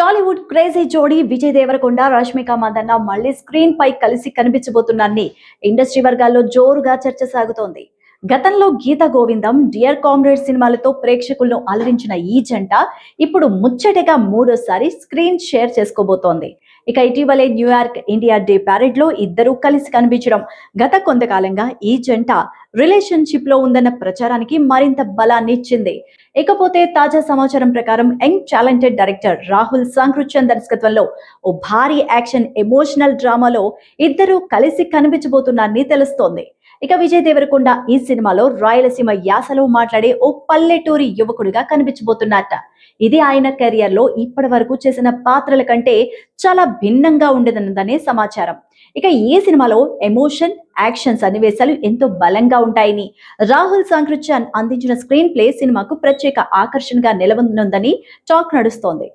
Tollywood crazy జోడీ విజయ్ దేవరకొండ రష్మిక మందన్న మళ్ళీ screen పై కలిసి కనిపించబోతున్నారని ఇండస్ట్రీ వర్గాల్లో జోరుగా చర్చ సాగుతోంది. గతంలో గీత గోవిందం డియర్ కామ్రేడ్ సినిమాలతో ప్రేక్షకులను అలరించిన ఈ జంట ఇప్పుడు ముచ్చటగా మూడోసారి స్క్రీన్ షేర్ చేసుకోబోతోంది. ఇక ఇటీవలే న్యూయార్క్ ఇండియా డే ప్యారెడ్లో ఇద్దరూ కలిసి కనిపించడం. గత కొంతకాలంగా ఈ జంట రిలేషన్షిప్లో ఉందన్న ప్రచారానికి మరింత బలాన్ని ఇచ్చింది. ఇకపోతే తాజా సమాచారం ప్రకారం young talented director Rahul Sankrityan దర్శకత్వంలో ఓ భారీ యాక్షన్ ఎమోషనల్ డ్రామాలో ఇద్దరూ కలిసి కనిపించబోతున్నారని తెలుస్తోంది. ఇక విజయ్ దేవరకొండ ఈ సినిమాలో రాయలసీమ యాసలో మాట్లాడే ఓ పల్లెటూరి యువకుడిగా కనిపించబోతున్నారట. ఇది ఆయన కెరియర్లో ఇప్పటి వరకు చేసిన పాత్రల కంటే చాలా భిన్నంగా ఉండదన్నదనే సమాచారం. ఇక ఈ సినిమాలో ఎమోషన్ యాక్షన్ సన్నివేశాలు ఎంతో బలంగా ఉంటాయని రాహుల్ సాంకృత్యాన్ అందించిన స్క్రీన్ ప్లే సినిమాకు ప్రత్యేక ఆకర్షణగా నిలవనుందని టాక్ నడుస్తోంది.